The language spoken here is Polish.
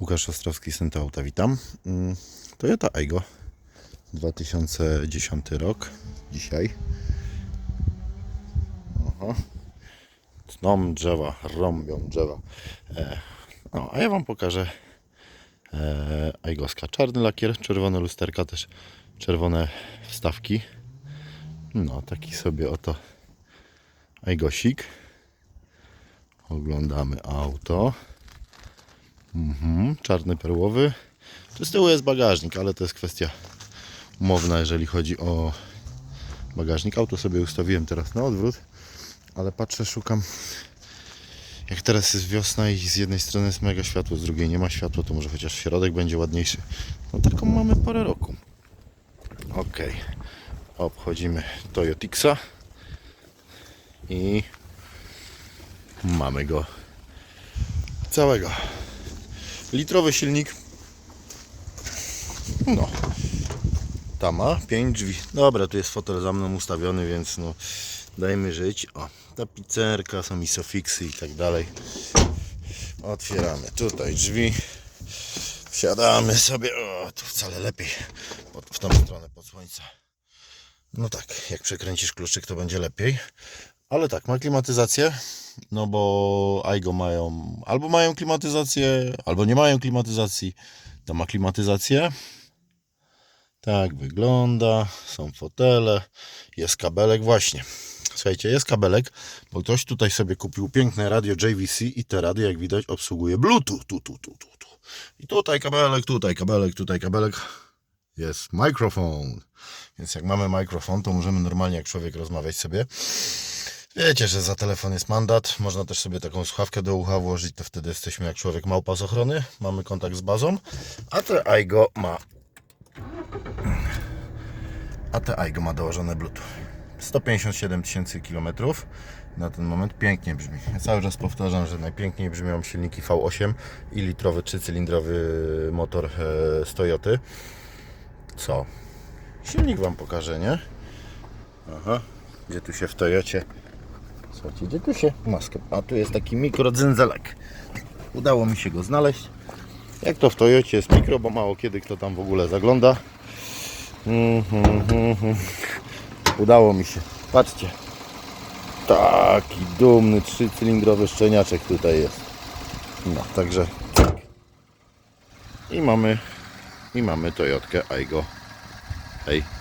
Łukasz Ostrowski, Sento Auta, witam. Mm, Toyota Aygo, 2010 rok, dzisiaj. Aha. Tną drzewa, rąbią drzewa. E, no, a ja Wam pokażę e, Aygoska. Czarny lakier, czerwone lusterka, też czerwone wstawki. No, taki sobie oto Aygosik. Oglądamy auto. Mhm, czarny perłowy. Tu z tyłu jest bagażnik, ale to jest kwestia umowna, jeżeli chodzi o bagażnik. Auto sobie ustawiłem teraz na odwrót, ale patrzę, szukam. Jak teraz jest wiosna i z jednej strony jest mega światło, z drugiej nie ma światła, to może chociaż środek będzie ładniejszy. No taką mamy porę roku. Ok. Obchodzimy Toyotixa i mamy go całego. Litrowy silnik. No. Ta ma 5 drzwi. Dobra, tu jest fotel za mną ustawiony, więc no dajmy żyć. O, tapicerka, są isofiksy i tak dalej. Otwieramy tutaj drzwi. Wsiadamy sobie. O, tu wcale lepiej. Pod, w tą stronę pod słońce. No tak, jak przekręcisz kluczyk, to będzie lepiej. Ale tak, ma klimatyzację, no bo Aigo mają, albo mają klimatyzację, albo nie mają klimatyzacji. To ma klimatyzację. Tak wygląda, są fotele, jest kabelek, właśnie. Słuchajcie, jest kabelek, bo ktoś tutaj sobie kupił piękne radio JVC i te radio, jak widać, obsługuje Bluetooth. Tu, tu, tu, tu, tu. I tutaj kabelek, tutaj kabelek, tutaj kabelek. Jest mikrofon. Więc jak mamy mikrofon, to możemy normalnie jak człowiek rozmawiać sobie. Wiecie, że za telefon jest mandat. Można też sobie taką słuchawkę do ucha włożyć, to wtedy jesteśmy jak człowiek małpa z ochrony. Mamy kontakt z bazą. A te Aigo ma. A te Aigo ma dołożone Bluetooth. 157 tysięcy kilometrów. Na ten moment pięknie brzmi. Ja cały czas powtarzam, że najpiękniej brzmią silniki V8 i litrowy, trzycylindrowy motor e, z Toyoty. Co? Silnik Wam pokażę, nie? Aha, gdzie tu się w Toyocie Słuchajcie, gdzie tu się maskę? A tu jest taki mikrodzędzelek. Udało mi się go znaleźć. Jak to w Toyocie jest mikro, bo mało kiedy kto tam w ogóle zagląda. Mhm, mhm. Udało mi się. Patrzcie. Taki dumny trzycylindrowy szczeniaczek tutaj jest. No, także tak. I mamy i mamy Toyotkę Aygo. Hej.